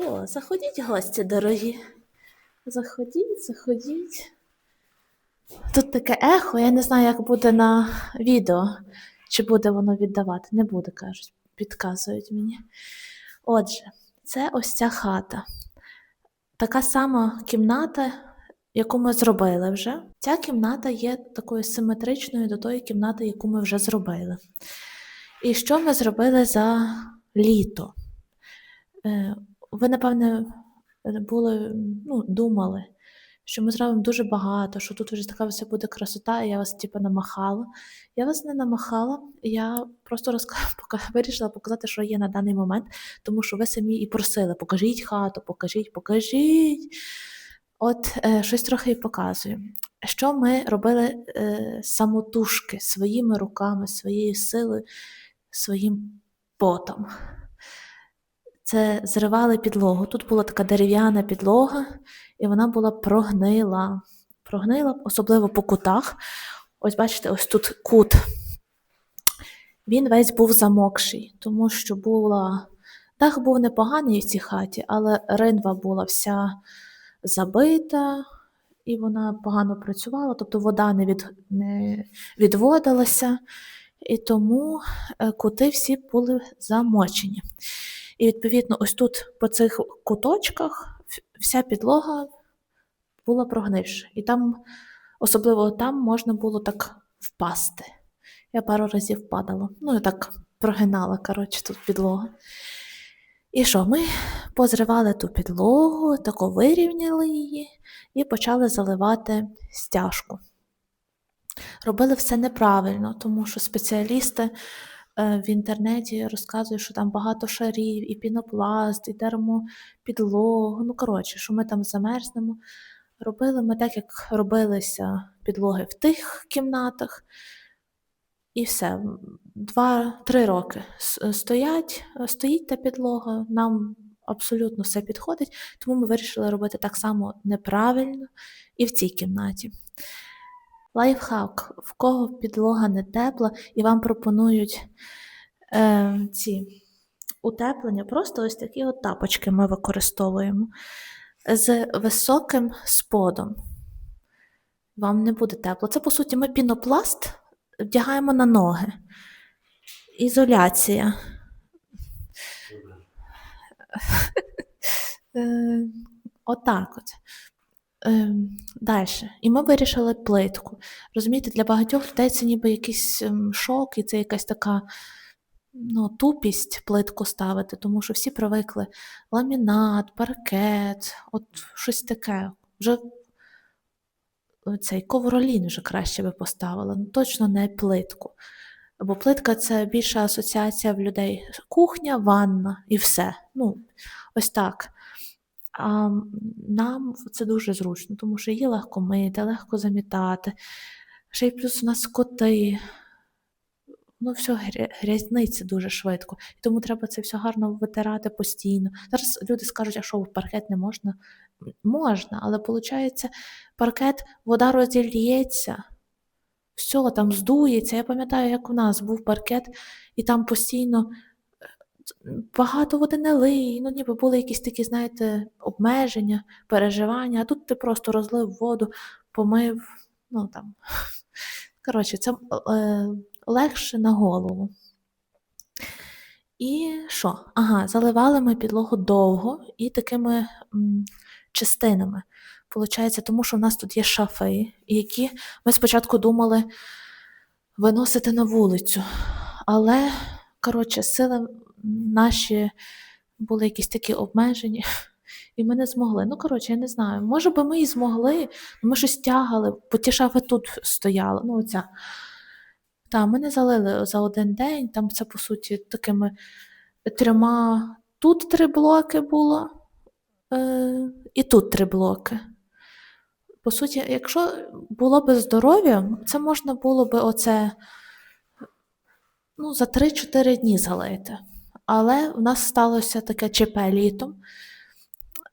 О, заходіть, гості дорогі. Заходіть, заходіть. Тут таке ехо, я не знаю, як буде на відео, чи буде воно віддавати. Не буде, кажуть, підказують мені. Отже, це ось ця хата. Така сама кімната, яку ми зробили вже. Ця кімната є такою симетричною до тої кімнати, яку ми вже зробили. І що ми зробили за літо? Ви, напевне, були, ну, думали, що ми зробимо дуже багато, що тут вже така вся буде красота, і я вас типу, намахала. Я вас не намахала, я просто розка- вирішила показати, що є на даний момент, тому що ви самі і просили: покажіть хату, покажіть, покажіть. От е, щось трохи і показую. Що ми робили е, самотужки своїми руками, своєю силою, своїм потом. Це зривали підлогу. Тут була така дерев'яна підлога, і вона була прогнила. Прогнила, особливо по кутах. Ось бачите, ось тут кут. Він весь був замокший, тому що була. Дах був непоганий в цій хаті, але ринва була вся забита, і вона погано працювала, тобто вода не, від, не відводилася, і тому е, кути всі були замочені. І відповідно, ось тут по цих куточках вся підлога була прогнивша. І там, особливо там, можна було так впасти. Я пару разів падала. Ну, я так прогинала, коротше, тут підлога. І що, ми позривали ту підлогу, тако вирівняли її і почали заливати стяжку. Робили все неправильно, тому що спеціалісти в інтернеті розказують, що там багато шарів, і пінопласт, і термопідлогу. Ну, коротше, що ми там замерзнемо. Робили ми так, як робилися підлоги в тих кімнатах. І все. Два-три роки стоять, стоїть та підлога, нам абсолютно все підходить, тому ми вирішили робити так само неправильно і в цій кімнаті. Лайфхак, в кого підлога не тепла, і вам пропонують е, ці утеплення, просто ось такі от тапочки ми використовуємо з високим сподом. Вам не буде тепло. Це, по суті, ми пінопласт вдягаємо на ноги. Ізоляція. Е, Отак от. Далі. І ми вирішили плитку. Розумієте, для багатьох людей це ніби якийсь ем, шок, і це якась така ну, тупість плитку ставити, тому що всі привикли ламінат, паркет, от щось таке. Вже цей ковролін вже краще би поставила, ну точно не плитку. Бо плитка це більша асоціація в людей. Кухня, ванна і все. Ну, ось так. Нам це дуже зручно, тому що її легко мити, легко замітати. Ще й плюс у нас коти. Ну, все гря- грязниться дуже швидко. І тому треба це все гарно витирати постійно. Зараз люди скажуть, а що в паркет не можна? Можна, але виходить, паркет, вода розілється, все там здується. Я пам'ятаю, як у нас був паркет, і там постійно багато води не лий, ну ніби були якісь такі, знаєте, обмеження, переживання, а тут ти просто розлив воду, помив, ну там. Коротше, це е, легше на голову. І що? Ага, заливали ми підлогу довго і такими м, частинами. Получається, тому що в нас тут є шафи, які ми спочатку думали виносити на вулицю. Але, коротше, сили наші були якісь такі обмежені, і ми не змогли. Ну, коротше, я не знаю. Може би ми і змогли, ми щось тягали, бо ті шафи тут стояли. Ну, оця. Та, ми не залили за один день, там це, по суті, такими трьома. Тут три блоки було, е, і тут три блоки. По суті, якщо було б здоров'я, це можна було б оце ну, за 3-4 дні залити. Але в нас сталося таке ЧП літом.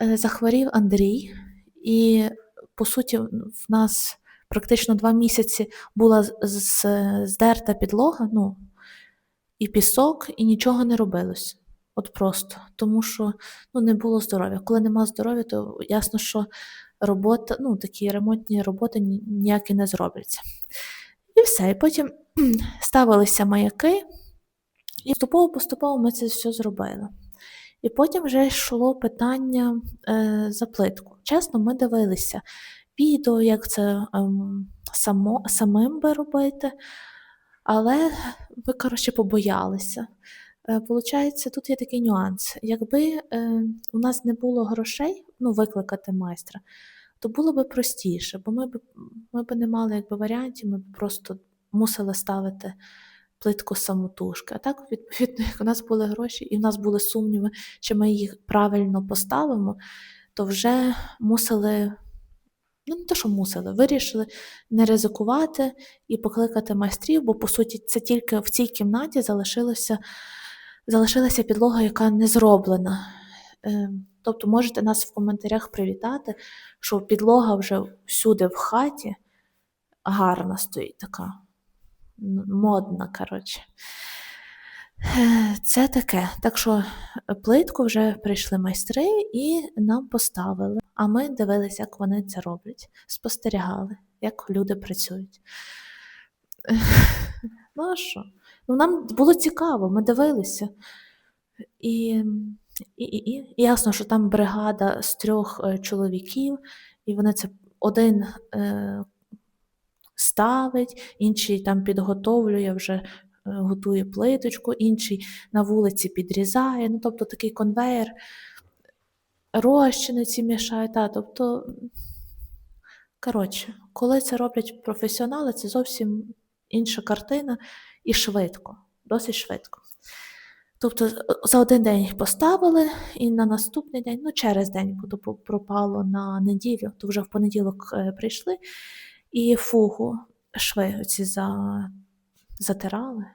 Е, Захворів Андрій, і по суті, в нас практично два місяці була здерта підлога, ну, і пісок, і нічого не робилось. От просто. Тому що ну, не було здоров'я. Коли нема здоров'я, то ясно, що робота, ну, такі ремонтні роботи ніякі не зробляться. І все. І потім ставилися маяки, і поступово-поступово ми це все зробили. І потім вже йшло питання е, за плитку. Чесно, ми дивилися відео, як це ем, само, самим би робити, але ми, коротше, побоялися. Е, Получається, тут є такий нюанс. Якби е, у нас не було грошей ну, викликати майстра, то було б простіше, бо ми б, ми б не мали якби, варіантів, ми б просто мусили ставити плитку самотужки. А так, відповідно, як у нас були гроші, і в нас були сумніви, чи ми їх правильно поставимо, то вже мусили. Ну, не те, що мусили, вирішили не ризикувати і покликати майстрів, бо по суті це тільки в цій кімнаті залишилося, залишилася підлога, яка не зроблена. Е, Тобто можете нас в коментарях привітати, що підлога вже всюди в хаті гарна стоїть така модна, коротше. Це таке. Так що плитку вже прийшли майстри і нам поставили. А ми дивилися, як вони це роблять, спостерігали, як люди працюють. Ну що? Ну, нам було цікаво, ми дивилися. І, і, і, і ясно, що там бригада з трьох е, чоловіків, і вони це один е, ставить, інший там підготовлює вже е, готує плиточку, інший на вулиці підрізає. Ну, тобто такий конвейер, розчини ці мішають. Та, тобто, коротше, коли це роблять професіонали, це зовсім інша картина і швидко, досить швидко. Тобто за один день їх поставили, і на наступний день, ну через день, бо то пропало на неділю, то вже в понеділок е, прийшли, і фугу шви оці за, затирали,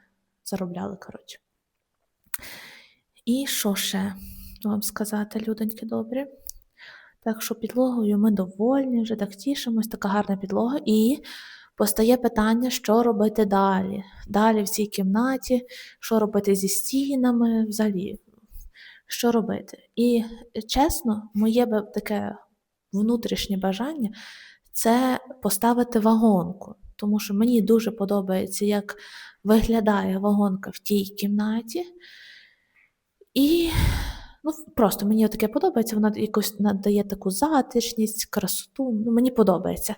заробляли, коротше. І що ще вам сказати, людоньки добрі? Так що підлогою ми довольні, вже так тішимось, така гарна підлога. І постає питання, що робити далі. Далі в цій кімнаті, що робити зі стінами, взагалі, що робити. І чесно, моє таке внутрішнє бажання це поставити вагонку. Тому що мені дуже подобається, як виглядає вагонка в тій кімнаті. І ну, просто мені таке подобається, вона якось надає таку затишність, красоту. Ну, мені подобається.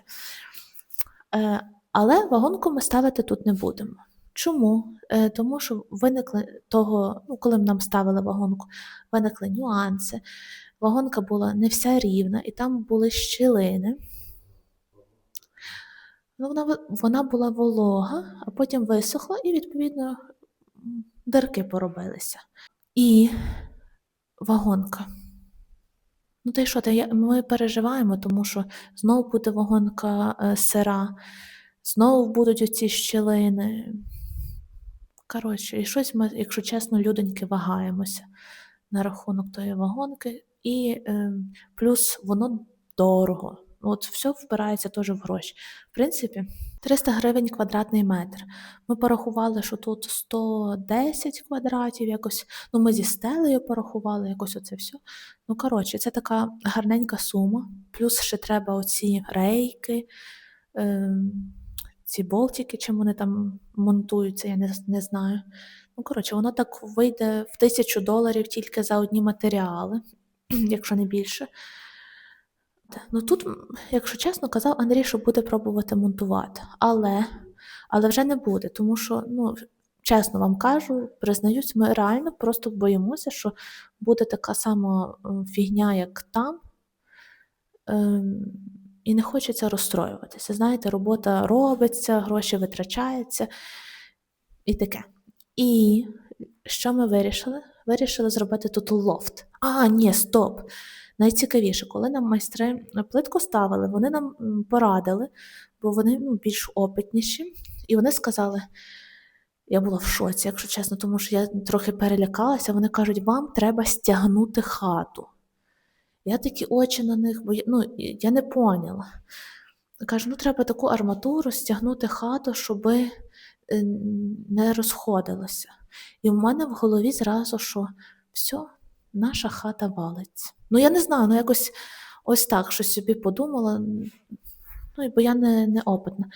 Е, але вагонку ми ставити тут не будемо. Чому? Е, тому що виникли того, ну, коли нам ставили вагонку, виникли нюанси. Вагонка була не вся рівна, і там були щілини. Ну, вона, вона була волога, а потім висохла, і, відповідно, дирки поробилися. І вагонка. Ну, та й що, ми переживаємо, тому що знову буде вагонка е, сира, знову будуть оці щілини. Коротше, і щось ми, якщо чесно, людоньки вагаємося на рахунок тої вагонки, і е, плюс воно дорого. Ну, От все впирається теж в гроші. В принципі, 300 гривень квадратний метр. Ми порахували, що тут 110 квадратів, якось. Ну, ми зі стелею порахували, якось оце все. Ну, коротше, це така гарненька сума. Плюс ще треба оці рейки, е, ці болтики, чим вони там монтуються, я не, не знаю. Ну, коротше, воно так вийде в тисячу доларів тільки за одні матеріали, якщо не більше. Та, Ну тут, якщо чесно, казав Андрій, що буде пробувати монтувати. Але, але вже не буде, тому що, ну, чесно вам кажу, признаюсь, ми реально просто боїмося, що буде така сама е, фігня, як там. Ем, і не хочеться розстроюватися. Знаєте, робота робиться, гроші витрачаються і таке. І що ми вирішили? Вирішили зробити тут лофт. А, ні, стоп. Найцікавіше, коли нам майстри плитку ставили, вони нам порадили, бо вони ну, більш опитніші, і вони сказали. Я була в шоці, якщо чесно, тому що я трохи перелякалася. Вони кажуть, вам треба стягнути хату. Я такі очі на них, бо ну, я не поняла. Кажу, ну треба таку арматуру стягнути хату, щоб не розходилося. І в мене в голові зразу, що все, наша хата валиться. Ну, я не знаю, ну якось ось так щось собі подумала. Ну, бо я не, не опитна.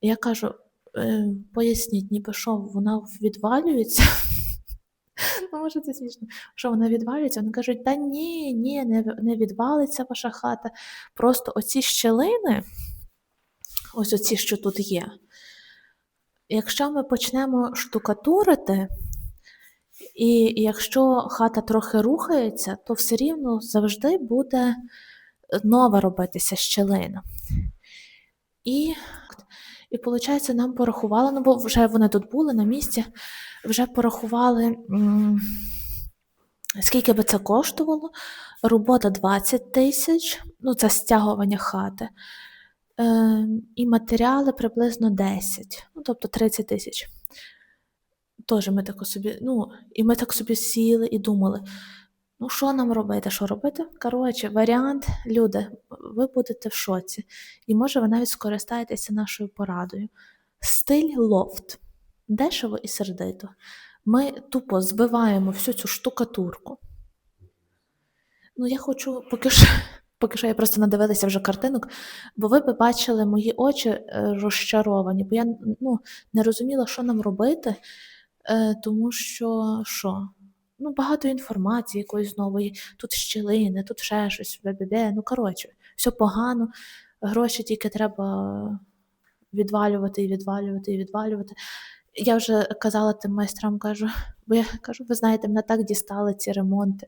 Я кажу: е, поясніть, ніби що вона відвалюється. Ну, може, це смішно. Що вона відвалюється? Вони кажуть, та ні, ні, не, не відвалиться ваша хата. Просто оці щелини, ось оці, що тут є. Якщо ми почнемо штукатурити, і якщо хата трохи рухається, то все рівно завжди буде нова робитися щелина. І, і виходить, нам порахували, ну бо вже вони тут були на місці, вже порахували, скільки би це коштувало. Робота 20 тисяч, ну це стягування хати. Е, і матеріали приблизно 10, ну тобто 30 тисяч. Теж ми так собі, ну, і ми так собі сіли і думали, ну що нам робити, що робити? Коротше, варіант, люди, ви будете в шоці. І може ви навіть скористаєтеся нашою порадою. Стиль лофт. Дешево і сердито. Ми тупо збиваємо всю цю штукатурку. Ну, я хочу, поки що, поки що я просто надивилася вже картинок, бо ви б бачили мої очі е, розчаровані, бо я ну, не розуміла, що нам робити, тому що що? Ну, багато інформації якоїсь нової, тут щілини, тут ще щось, бе-бе-бе. Ну, коротше, все погано, гроші тільки треба відвалювати і відвалювати і відвалювати. Я вже казала тим майстрам, кажу, бо я кажу, ви знаєте, мене так дістали ці ремонти.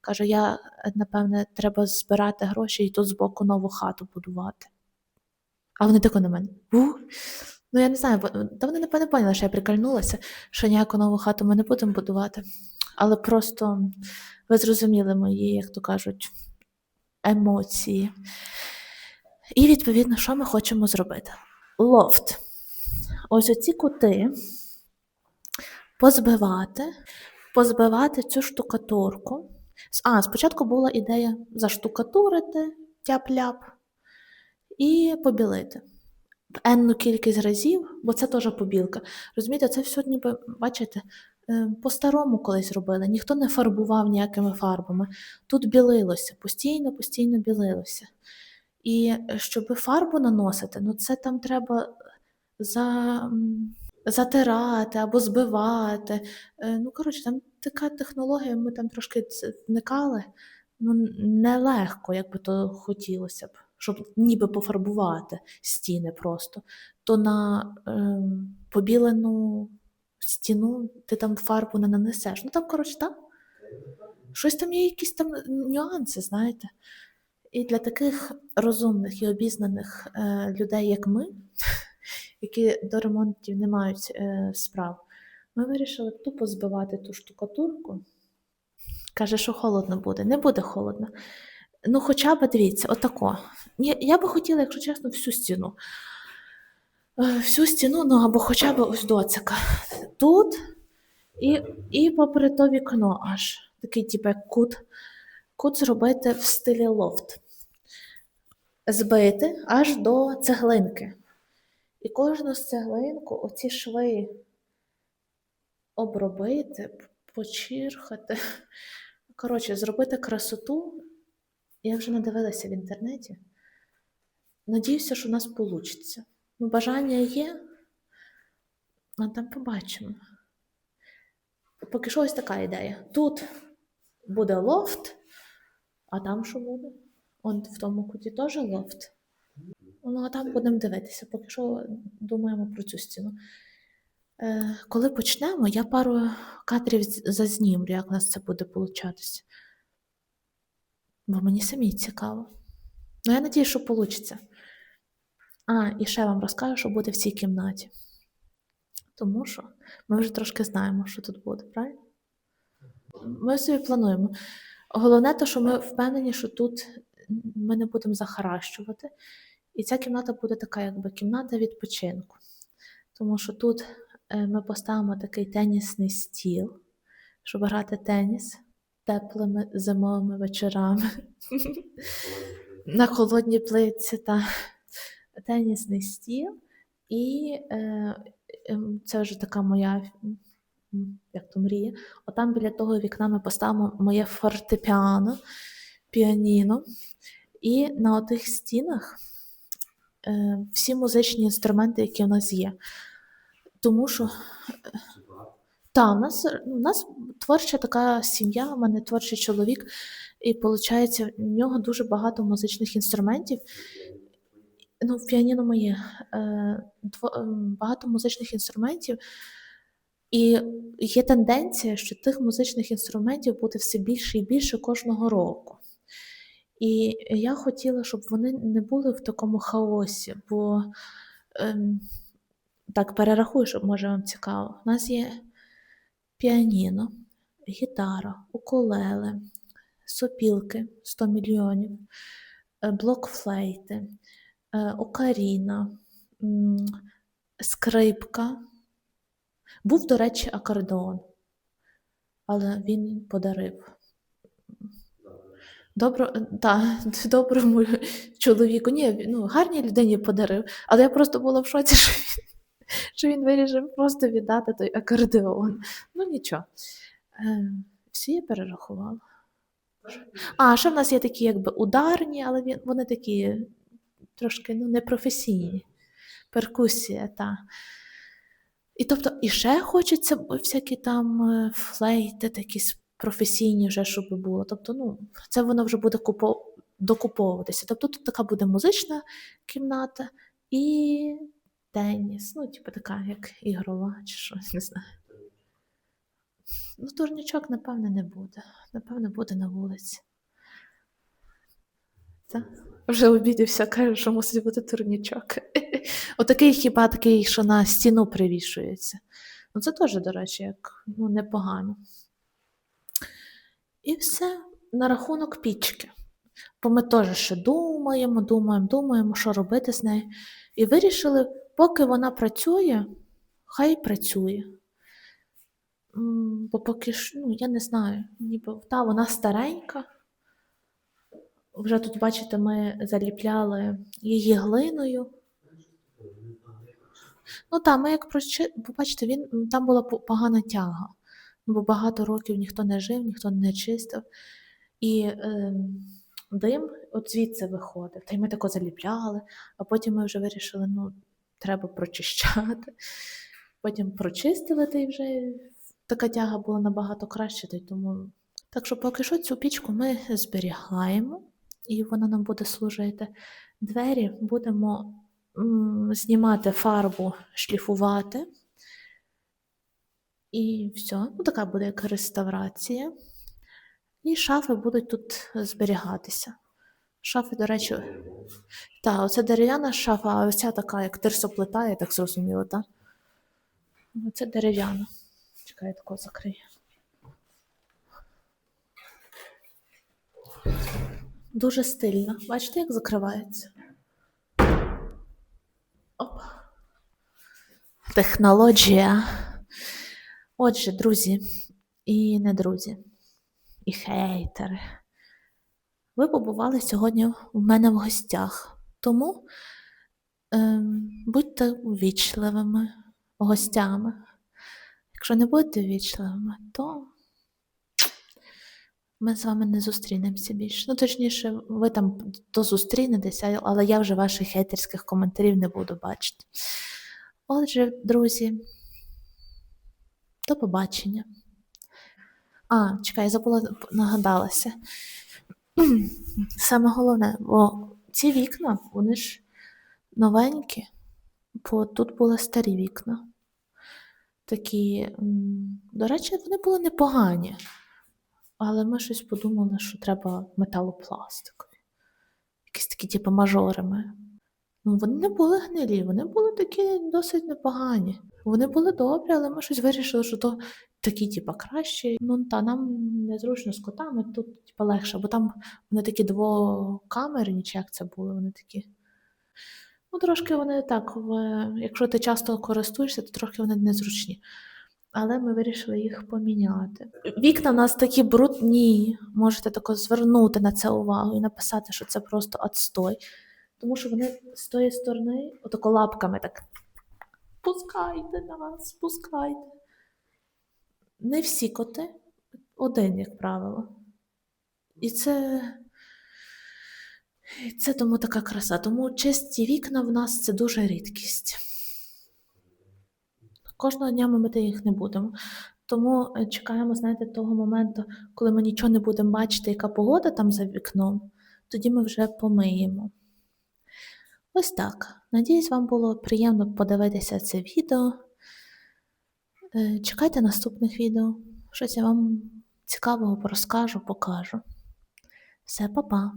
Кажу, я, напевне, треба збирати гроші і тут збоку нову хату будувати. А вони тако на мене. У? Ну, я не знаю, бо та вони напевне поняли, що я прикольнулася, що ніяку нову хату ми не будемо будувати. Але просто ви зрозуміли мої, як то кажуть, емоції. І відповідно, що ми хочемо зробити? Лофт. Ось оці кути позбивати, позбивати цю штукатурку. А, спочатку була ідея заштукатурити тяп-ляп і побілити. В енну кількість разів, бо це теж побілка. Розумієте, це все ніби, бачите, е, по-старому колись робили, ніхто не фарбував ніякими фарбами. Тут білилося, постійно, постійно білилося. І щоб фарбу наносити, ну це там треба за, затирати або збивати. Е, Ну, коротше, там така технологія, ми там трошки вникали. Ну, нелегко, як би то хотілося б, щоб ніби пофарбувати стіни просто. То на ем, побілену стіну ти там фарбу не нанесеш. Ну там, коротше, так. Щось там є якісь там нюанси, знаєте. І для таких розумних і обізнаних е, людей, як ми, які до ремонтів не мають е, справ, ми вирішили тупо збивати ту штукатурку. Каже, що холодно буде. Не буде холодно. Ну, хоча б дивіться, отако. Я, я би хотіла, якщо чесно, всю стіну. Е, Всю стіну, ну або хоча б ось доцика. Тут і, і попри то вікно аж. Такий, типу, кут. Кут зробити в стилі лофт. Збити аж до цеглинки. І кожну з цеглинку оці шви обробити, почірхати. Коротше, зробити красоту. Я вже надивилася в інтернеті. Надіюся, що у нас вийде. Ну, бажання є, а там побачимо. Поки що ось така ідея. Тут буде лофт, а там що буде? Он в тому куті теж лофт. Ну, а там будемо дивитися, поки що думаємо про цю стіну. Е, коли почнемо, я пару кадрів зазнімлю, як у нас це буде получатися. Бо мені самі цікаво. Ну, я надію, що вийде. А, і ще вам розкажу, що буде в цій кімнаті. Тому що ми вже трошки знаємо, що тут буде, правильно? Ми собі плануємо. Головне, те, що ми впевнені, що тут ми не будемо захаращувати. І ця кімната буде така, якби кімната відпочинку. Тому що тут е, ми поставимо такий тенісний стіл, щоб грати теніс теплими зимовими вечорами на холодній плитці та тенісний стіл. І е, ем, це вже така моя як то мріє. Отам біля того вікна ми поставимо моє фортепіано, піаніно. І на отих стінах е, всі музичні інструменти, які у нас є. Тому що та, у нас, у нас творча така сім'я, у мене творчий чоловік, і виходить, в нього дуже багато музичних інструментів. Ну, піаніно моє, е, ем, багато музичних інструментів. І є тенденція, що тих музичних інструментів буде все більше і більше кожного року. І я хотіла, щоб вони не були в такому хаосі, бо ем, так перерахую, щоб може вам цікаво. У нас є піаніно, гітара, укулеле, сопілки 100 мільйонів, е, блокфлейти, е, окаріна, скрипка. Був, до речі, акордеон, але він подарив. Добро, та, доброму чоловіку. Ні, ну, гарній людині подарив. Але я просто була в шоці, що він, що він вирішив просто віддати той акордеон. Ну нічого. Е, всі я перерахувала. А, ще в нас є такі якби ударні, але вони такі трошки ну, непрофесійні. Перкусія, та. І тобто, і ще хочеться всякі там е, флейти, такі професійні вже, щоб було. Тобто, ну, це воно вже буде купо... докуповуватися. Тобто тут така буде музична кімната і теніс. Ну, типу така, як ігрова, чи щось, не знаю. Ну, турнічок, напевне, не буде. Напевне, буде на вулиці. Це? Вже обідівся, каже, що мусить бути турнічок. Отакий хіба такий, що на стіну привішується. Ну, це теж, до речі, як ну, непогано. І все на рахунок пічки. Бо ми теж ще думаємо, думаємо, думаємо, що робити з нею. І вирішили, поки вона працює, хай працює. Бо поки ж, ну, я не знаю, ніби та вона старенька. Вже тут, бачите, ми заліпляли її глиною. Ну так, ми як прочи... бачите, він там була погана тяга. Бо багато років ніхто не жив, ніхто не чистив. І ем, дим от звідси виходив. Та й ми тако заліпляли, а потім ми вже вирішили, ну, треба прочищати. Потім прочистили, та й вже така тяга була набагато краще, та й тому. Так що поки що цю пічку ми зберігаємо, і вона нам буде служити. Двері будемо м, знімати фарбу, шліфувати. І все. Ну, така буде як реставрація. І шафи будуть тут зберігатися. Шафи, до речі, так, оце дерев'яна шафа, а оця така, як терсоплита, я так зрозуміла, так? Оце дерев'яна. Чекай, я тако закрию. Дуже стильно. Бачите, як закривається? Оп. Технологія. Отже, друзі і не друзі, і хейтери. Ви побували сьогодні у мене в гостях. Тому ем, будьте увічливими гостями. Якщо не будете ввічливими, то ми з вами не зустрінемося більше. Ну, точніше, ви там то зустрінетеся, але я вже ваших хейтерських коментарів не буду бачити. Отже, друзі, до побачення. А, чекай, я забула, нагадалася. Саме головне, бо ці вікна, вони ж новенькі, бо тут були старі вікна. Такі, до речі, вони були непогані. Але ми щось подумали, що треба металопластикові. Якісь такі, типу, мажорами. Ну, вони не були гнилі, вони були такі досить непогані. Вони були добрі, але ми щось вирішили, що то такі, типу, кращі. Ну, та нам незручно з котами, тут, типу, легше, бо там вони такі двокамерні, чи як це були, вони такі. Ну, трошки вони так, якщо ти часто користуєшся, то трохи вони незручні. Але ми вирішили їх поміняти. Вікна в нас такі брудні. Можете тако звернути на це увагу і написати, що це просто отстой. Тому що вони з тої сторони, отако лапками так. Пускайте нас, пускайте. Не всі коти, один, як правило. І це, це тому така краса. Тому чисті вікна в нас це дуже рідкість. Кожного дня ми мити їх не будемо. Тому е, чекаємо, знаєте, того моменту, коли ми нічого не будемо бачити, яка погода там за вікном, тоді ми вже помиємо. Ось так. Надіюсь, вам було приємно подивитися це відео. Е, Чекайте наступних відео. Щось я вам цікавого розкажу, покажу. Все, па-па!